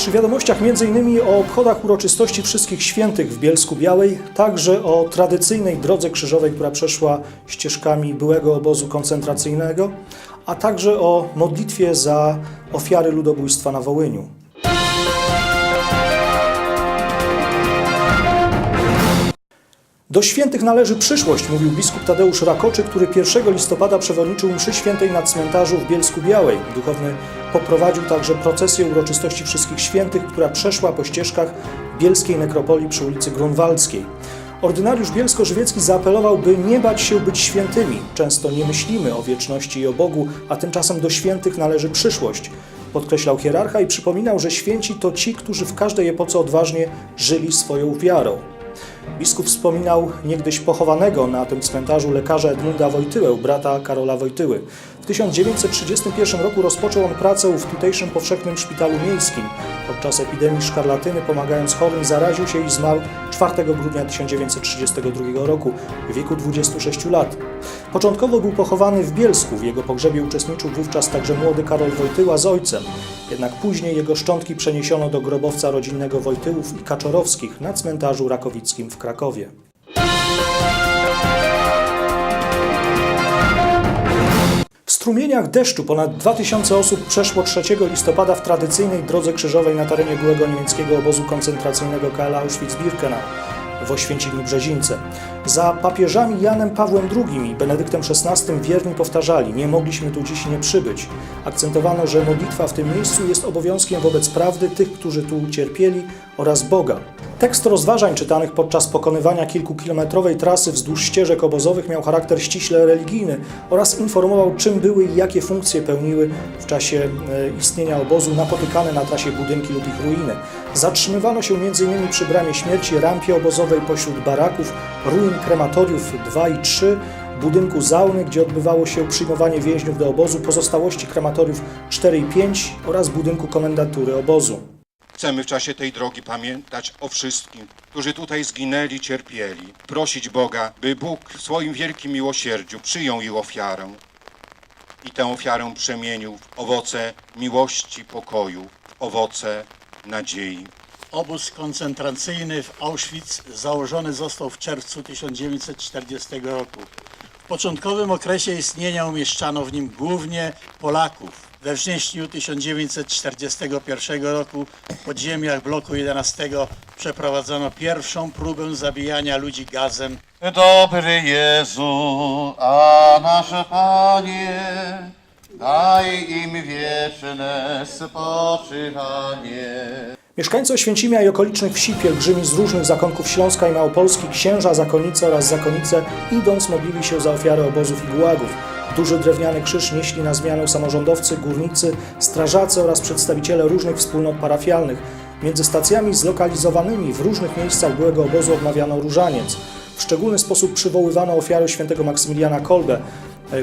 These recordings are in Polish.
Naszych wiadomościach m.in. o obchodach uroczystości Wszystkich Świętych w Bielsku Białej, także o tradycyjnej drodze krzyżowej, która przeszła ścieżkami byłego obozu koncentracyjnego, a także o modlitwie za ofiary ludobójstwa na Wołyniu. Do świętych należy przyszłość, mówił biskup Tadeusz Rakoczy, który 1 listopada przewodniczył mszy świętej na cmentarzu w Bielsku Białej. Duchowny poprowadził także procesję uroczystości Wszystkich Świętych, która przeszła po ścieżkach bielskiej nekropolii przy ulicy Grunwaldzkiej. Ordynariusz bielsko-żywiecki zaapelował, by nie bać się być świętymi. Często nie myślimy o wieczności i o Bogu, a tymczasem do świętych należy przyszłość. Podkreślał hierarcha i przypominał, że święci to ci, którzy w każdej epoce odważnie żyli swoją wiarą. Biskup wspominał niegdyś pochowanego na tym cmentarzu lekarza Edmunda Wojtyłę, brata Karola Wojtyły. W 1931 roku rozpoczął on pracę w tutejszym powszechnym szpitalu miejskim. Podczas epidemii szkarlatyny, pomagając chorym, zaraził się i zmarł 4 grudnia 1932 roku w wieku 26 lat. Początkowo był pochowany w Bielsku. W jego pogrzebie uczestniczył wówczas także młody Karol Wojtyła z ojcem. Jednak później jego szczątki przeniesiono do grobowca rodzinnego Wojtyłów i Kaczorowskich na cmentarzu rakowickim w Krakowie. W strumieniach deszczu ponad 2000 osób przeszło 3 listopada w tradycyjnej drodze krzyżowej na terenie byłego niemieckiego obozu koncentracyjnego KL Auschwitz-Birkenau w Oświęcimiu Brzezińce. Za papieżami Janem Pawłem II i Benedyktem XVI wierni powtarzali: Nie mogliśmy tu dziś nie przybyć. Akcentowano, że modlitwa w tym miejscu jest obowiązkiem wobec prawdy tych, którzy tu cierpieli oraz Boga. Tekst rozważań czytanych podczas pokonywania kilkukilometrowej trasy wzdłuż ścieżek obozowych miał charakter ściśle religijny oraz informował, czym były i jakie funkcje pełniły w czasie e, istnienia obozu napotykane na trasie budynki lub ich ruiny. Zatrzymywano się m.in. przy bramie śmierci, rampie obozowej pośród baraków, ruin krematoriów 2 i 3, budynku Zauny, gdzie odbywało się przyjmowanie więźniów do obozu, pozostałości krematoriów 4 i 5 oraz budynku komendatury obozu. Chcemy w czasie tej drogi pamiętać o wszystkim, którzy tutaj zginęli, cierpieli. Prosić Boga, by Bóg w swoim wielkim miłosierdziu przyjął ich ofiarę i tę ofiarę przemienił w owoce miłości, pokoju, owoce nadziei. Obóz koncentracyjny w Auschwitz założony został w czerwcu 1940 roku. W początkowym okresie istnienia umieszczano w nim głównie Polaków. We wrześniu 1941 roku w podziemiach bloku 11 przeprowadzono pierwszą próbę zabijania ludzi gazem. Dobry Jezu, a nasz Panie, daj im wieczne spoczywanie. Mieszkańcy Oświęcimia i okolicznych wsi, pielgrzymi z różnych zakątków Śląska i Małopolski, księża, zakonnice oraz zakonice, idąc modlili się za ofiary obozów i gułagów. Duży drewniany krzyż nieśli na zmianę samorządowcy, górnicy, strażacy oraz przedstawiciele różnych wspólnot parafialnych. Między stacjami zlokalizowanymi w różnych miejscach byłego obozu odmawiano różaniec. W szczególny sposób przywoływano ofiary świętego Maksymiliana Kolbe,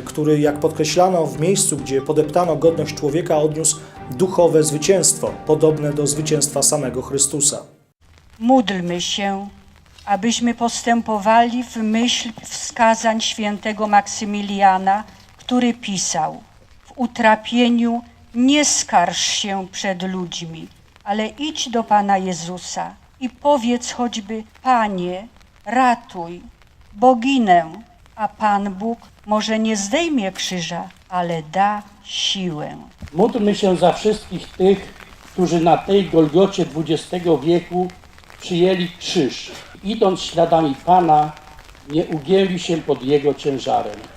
który, jak podkreślano, w miejscu, gdzie podeptano godność człowieka, odniósł duchowe zwycięstwo, podobne do zwycięstwa samego Chrystusa. Módlmy się, abyśmy postępowali w myśl wskazań świętego Maksymiliana, który pisał: W utrapieniu nie skarż się przed ludźmi, ale idź do Pana Jezusa i powiedz choćby: Panie, ratuj, bo ginę, a Pan Bóg może nie zdejmie krzyża, ale da siłę. Módlmy się za wszystkich tych, którzy na tej Golgocie XX wieku przyjęli krzyż. Idąc śladami Pana, nie ugięli się pod Jego ciężarem.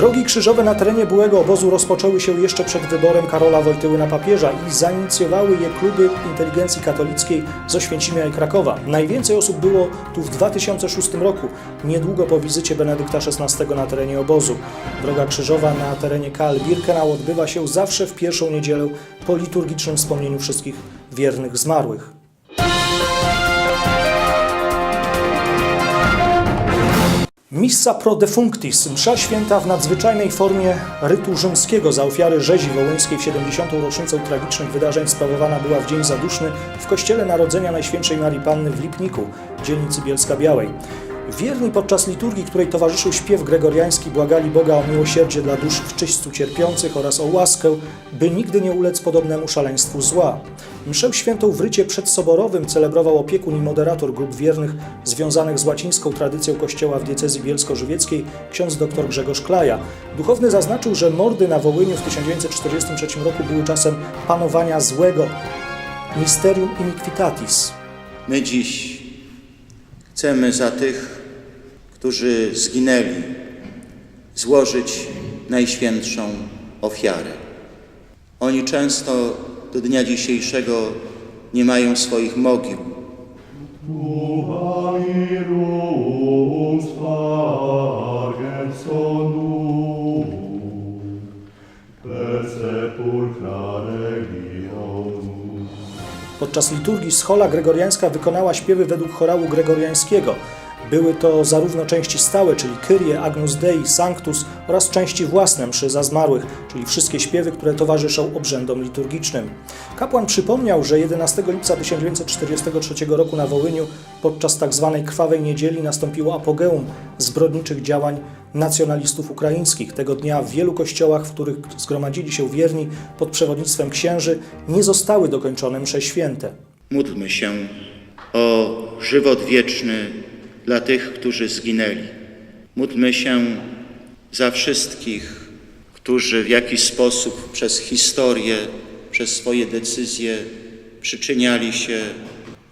Drogi krzyżowe na terenie byłego obozu rozpoczęły się jeszcze przed wyborem Karola Wojtyły na papieża i zainicjowały je kluby inteligencji katolickiej z Oświęcimia i Krakowa. Najwięcej osób było tu w 2006 roku, niedługo po wizycie Benedykta XVI na terenie obozu. Droga krzyżowa na terenie KL Birkenau odbywa się zawsze w pierwszą niedzielę po liturgicznym wspomnieniu wszystkich wiernych zmarłych. Missa pro defunctis, msza święta w nadzwyczajnej formie rytu rzymskiego za ofiary rzezi wołyńskiej w 70. rocznicę tragicznych wydarzeń sprawowana była w Dzień Zaduszny w Kościele Narodzenia Najświętszej Marii Panny w Lipniku, dzielnicy Bielska Białej. Wierni podczas liturgii, której towarzyszył śpiew gregoriański, błagali Boga o miłosierdzie dla dusz w czyśćcu cierpiących oraz o łaskę, by nigdy nie ulec podobnemu szaleństwu zła. Mszę świętą w rycie przedsoborowym celebrował opiekun i moderator grup wiernych związanych z łacińską tradycją kościoła w diecezji bielsko-żywieckiej, ksiądz dr Grzegorz Klaja. Duchowny zaznaczył, że mordy na Wołyniu w 1943 roku były czasem panowania złego, mysterium iniquitatis. My dziś chcemy za tych, którzy zginęli, złożyć najświętszą ofiarę. Oni często do dnia dzisiejszego nie mają swoich mogił. Podczas liturgii schola gregoriańska wykonała śpiewy według chorału gregoriańskiego. Były to zarówno części stałe, czyli Kyrie, Agnus Dei, Sanctus oraz części własne mszy za zmarłych, czyli wszystkie śpiewy, które towarzyszą obrzędom liturgicznym. Kapłan przypomniał, że 11 lipca 1943 roku na Wołyniu podczas tzw. krwawej niedzieli nastąpiło apogeum zbrodniczych działań nacjonalistów ukraińskich. Tego dnia w wielu kościołach, w których zgromadzili się wierni pod przewodnictwem księży, nie zostały dokończone msze święte. Módlmy się o żywot wieczny dla tych, którzy zginęli. Módlmy się za wszystkich, którzy w jakiś sposób przez historię, przez swoje decyzje przyczyniali się,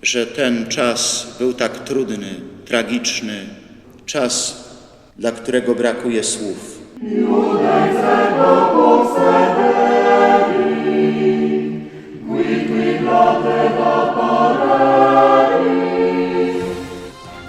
że ten czas był tak trudny, tragiczny, czas, dla którego brakuje słów.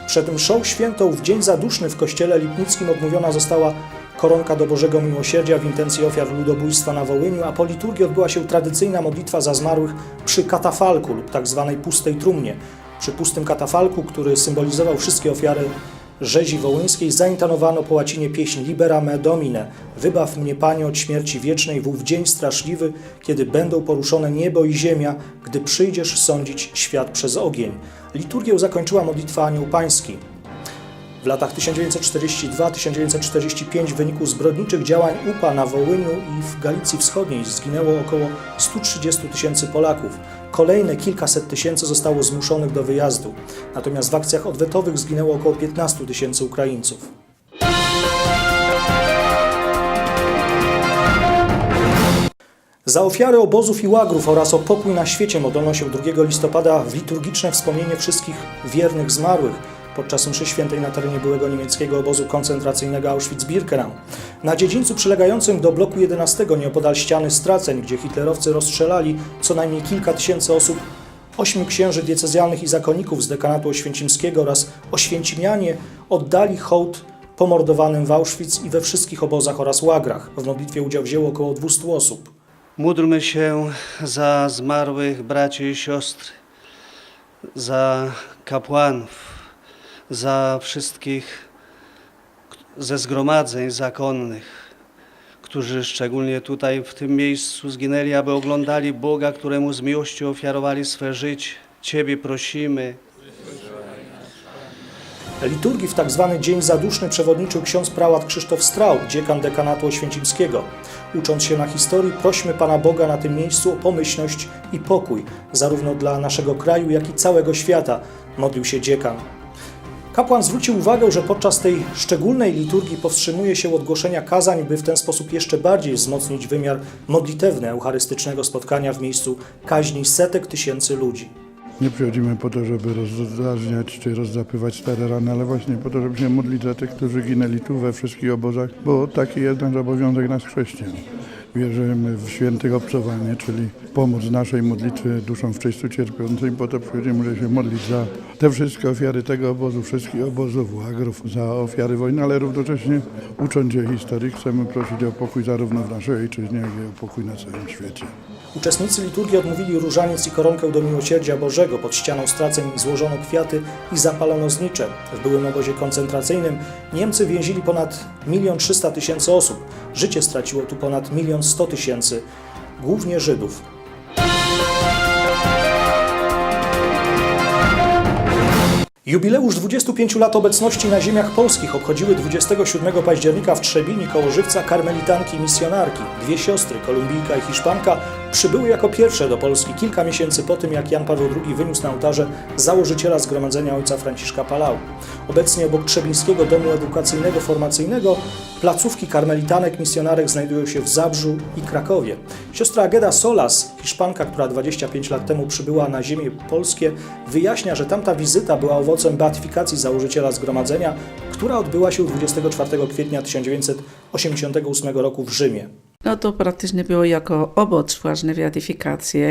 Przed mszą świętą w Dzień Zaduszny w kościele lipnickim odmówiona została koronka do Bożego Miłosierdzia w intencji ofiar ludobójstwa na Wołyniu, a po liturgii odbyła się tradycyjna modlitwa za zmarłych przy katafalku lub tak zwanej pustej trumnie. Przy pustym katafalku, który symbolizował wszystkie ofiary rzezi wołyńskiej, zaintonowano po łacinie pieśń Libera me Domine, wybaw mnie Panie od śmierci wiecznej w ów dzień straszliwy, kiedy będą poruszone niebo i ziemia, gdy przyjdziesz sądzić świat przez ogień. Liturgię zakończyła modlitwa Anioł Pański. W latach 1942-1945 w wyniku zbrodniczych działań UPA na Wołyniu i w Galicji Wschodniej zginęło około 130 tysięcy Polaków. Kolejne kilkaset tysięcy zostało zmuszonych do wyjazdu. Natomiast w akcjach odwetowych zginęło około 15 tysięcy Ukraińców. Za ofiary obozów i łagrów oraz o pokój na świecie modlono się 2 listopada w liturgiczne wspomnienie wszystkich wiernych zmarłych podczas mszy świętej na terenie byłego niemieckiego obozu koncentracyjnego Auschwitz-Birkenau. Na dziedzińcu przylegającym do bloku 11 nieopodal ściany straceń, gdzie hitlerowcy rozstrzelali co najmniej kilka tysięcy osób, ośmiu księży diecezjalnych i zakonników z dekanatu oświęcimskiego oraz oświęcimianie oddali hołd pomordowanym w Auschwitz i we wszystkich obozach oraz łagrach. W modlitwie udział wzięło około 200 osób. Módlmy się za zmarłych braci i siostry, za kapłanów, za wszystkich ze zgromadzeń zakonnych, którzy szczególnie tutaj w tym miejscu zginęli, aby oglądali Boga, któremu z miłością ofiarowali swe życie. Ciebie prosimy, Liturgii w tzw. Dzień Zaduszny przewodniczył ksiądz prałat Krzysztof Straub, dziekan dekanatu oświęcimskiego. Ucząc się na historii, prośmy Pana Boga na tym miejscu o pomyślność i pokój, zarówno dla naszego kraju, jak i całego świata, modlił się dziekan. Kapłan zwrócił uwagę, że podczas tej szczególnej liturgii powstrzymuje się od głoszenia kazań, by w ten sposób jeszcze bardziej wzmocnić wymiar modlitewny eucharystycznego spotkania w miejscu kaźni setek tysięcy ludzi. Nie przychodzimy po to, żeby rozdrażniać czy rozzapywać stare rany, ale właśnie po to, żeby się modlić za tych, którzy ginęli tu we wszystkich obozach, bo taki jest nasz obowiązek nas chrześcijan. Wierzymy w świętych obcowanie, czyli pomoc naszej modlitwy duszom w czyściu cierpiącym. Po to przychodzimy, żeby się modlić za te wszystkie ofiary tego obozu, wszystkich obozów, łagrów, za ofiary wojny, ale równocześnie ucząc się historii, chcemy prosić o pokój zarówno w naszej ojczyźnie, jak i o pokój na całym świecie. Uczestnicy liturgii odmówili różaniec i koronkę do miłosierdzia Bożego. Pod ścianą straceń złożono kwiaty i zapalono znicze. W byłym obozie koncentracyjnym Niemcy więzili ponad 1 300 tysięcy osób. Życie straciło tu ponad 1 100 tysięcy, głównie Żydów. Jubileusz 25 lat obecności na ziemiach polskich obchodziły 27 października w Trzebini koło Żywca karmelitanki i misjonarki. Dwie siostry, Kolumbijka i Hiszpanka, przybyły jako pierwsze do Polski kilka miesięcy po tym, jak Jan Paweł II wyniósł na ołtarze założyciela Zgromadzenia Ojca Franciszka Palau. Obecnie obok Trzebińskiego Domu Edukacyjnego Formacyjnego placówki karmelitanek misjonarek znajdują się w Zabrzu i Krakowie. Siostra Ageda Solas, Hiszpanka, która 25 lat temu przybyła na ziemię polskie, wyjaśnia, że tamta wizyta była owocem beatyfikacji założyciela zgromadzenia, która odbyła się 24 kwietnia 1988 roku w Rzymie. No to praktycznie było jako owoc właśnie beatyfikacji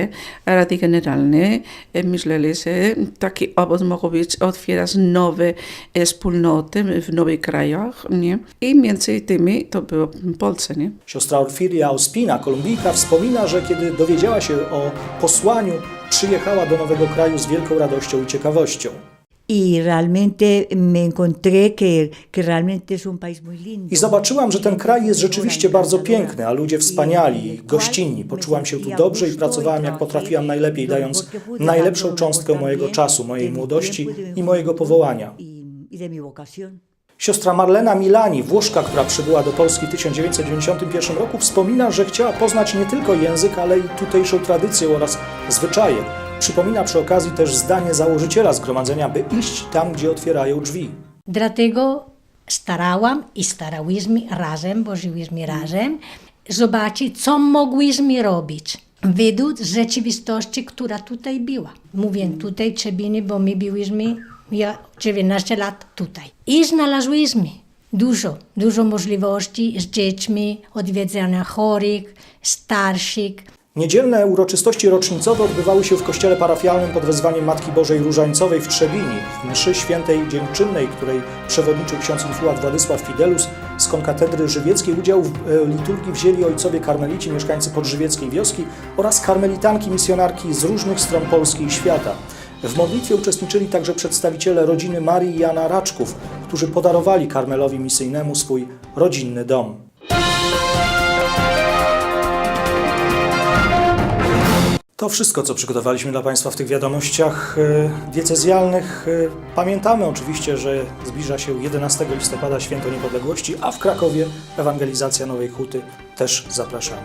Rady Generalnej. E, Myśleli, że taki owoc mógł być otwierać nowe e, wspólnoty w nowych krajach, nie? I między tymi to było Polsce, nie? Siostra Orfilia Ospina, Kolumbijka, wspomina, że kiedy dowiedziała się o posłaniu, przyjechała do nowego kraju z wielką radością i ciekawością. Y. I zobaczyłam, że ten kraj jest rzeczywiście bardzo piękny, a ludzie wspaniali, i gościnni. Poczułam się tu dobrze i pracowałam jak potrafiłam najlepiej, dając najlepszą cząstkę mojego czasu, mojej młodości i mojego powołania. Y, y. Siostra Marlena Milani, Włoszka, która przybyła do Polski w 1991 roku, wspomina, że chciała poznać nie tylko język, ale i tutejszą tradycję oraz zwyczaje. Przypomina przy okazji też zdanie założyciela zgromadzenia, by iść tam, gdzie otwierają drzwi. Dlatego starałam i starałyśmy razem, bo żyłyśmy razem, zobaczyć, co mogłyśmy robić według rzeczywistości, która tutaj była. Mówię tutaj Trzebiny, bo my byłyśmy, ja 19 lat tutaj. I znalazłyśmy dużo, dużo możliwości z dziećmi, odwiedzania chorych, starszych, Niedzielne uroczystości rocznicowe odbywały się w kościele parafialnym pod wezwaniem Matki Bożej Różańcowej w Trzebini. W mszy świętej dziękczynnej, której przewodniczył ksiądz infułat Władysław Fidelus z konkatedry żywieckiej, udział w e, liturgii wzięli ojcowie karmelici, mieszkańcy podżywieckiej wioski oraz karmelitanki misjonarki z różnych stron Polski i świata. W modlitwie uczestniczyli także przedstawiciele rodziny Marii i Jana Raczków, którzy podarowali karmelowi misyjnemu swój rodzinny dom. To wszystko, co przygotowaliśmy dla Państwa w tych wiadomościach e, diecezjalnych. E, Pamiętamy oczywiście, że zbliża się 11 listopada Święto Niepodległości, a w Krakowie ewangelizacja Nowej Huty też zapraszamy.